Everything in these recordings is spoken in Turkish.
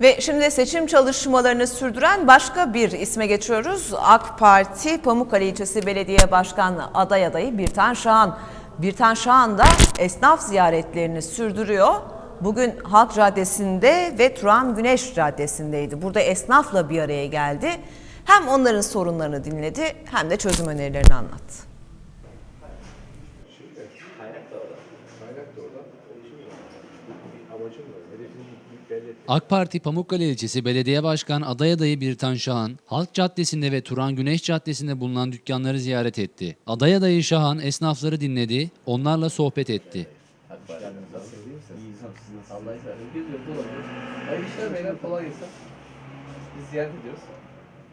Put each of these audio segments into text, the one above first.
Ve şimdi seçim çalışmalarını sürdüren başka bir isme geçiyoruz. AK Parti Pamukkale İlçesi Belediye Başkanı aday adayı Birtan Şahan. Birtan Şahan da esnaf ziyaretlerini sürdürüyor. Bugün Halk Caddesi'nde ve Turan Güneş Caddesi'ndeydi. Burada esnafla bir araya geldi. Hem onların sorunlarını dinledi hem de çözüm önerilerini anlattı. AK Parti Pamukkale ilçesi belediye başkan aday adayı Birtan Şahan, Halk Caddesi'nde ve Turan Güneş Caddesi'nde bulunan dükkanları ziyaret etti. Aday adayı Şahan esnafları dinledi, onlarla sohbet etti. Allah izin versin. Geziyoruz, dolanıyoruz. Hayırlı işler beyler, kolay gelsin. Biz ziyaret ediyoruz.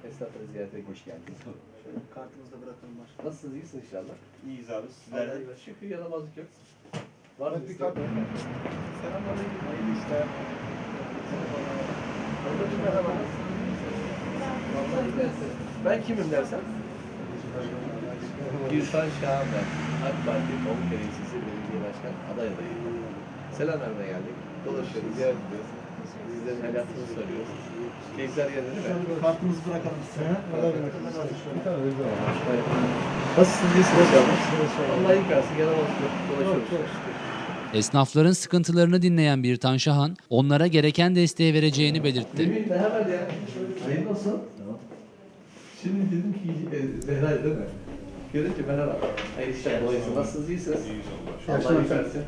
Esnafları ziyarete hoş geldiniz. Şöyle kartınızı bırakalım başkanım. Nasılsınız, iyisiniz inşallah? İyiyiz abi sizler de şükür yaramazlık yok. Var mı? Selamünaleyküm, hayırlı işler. Ben kimim dersen? Gülfan Şahan ben. AK Parti Pamukkale İlçesi Belediye Başkan aday adayıyım. Selam vermeye geldik. Dolaşıyoruz, ziyaret ediyoruz. Sizlerin hayatını soruyoruz. Keyifler yerinde değil mi? Kartımızı bırakalım size. Nasılsınız? İyisiniz inşallah. Allah iyi kalsın. Yok. Dolaşıyoruz. Esnafların sıkıntılarını dinleyen Birtan Şahan, onlara gereken desteği vereceğini belirtti. Hayırlı olsun. Şimdi dedim ki e, değil mi? Görünce merhaba. Hayırlı işler. Dolayısıyla nasılsınız? İyisiniz. İyiyiz Allah. İyi versin.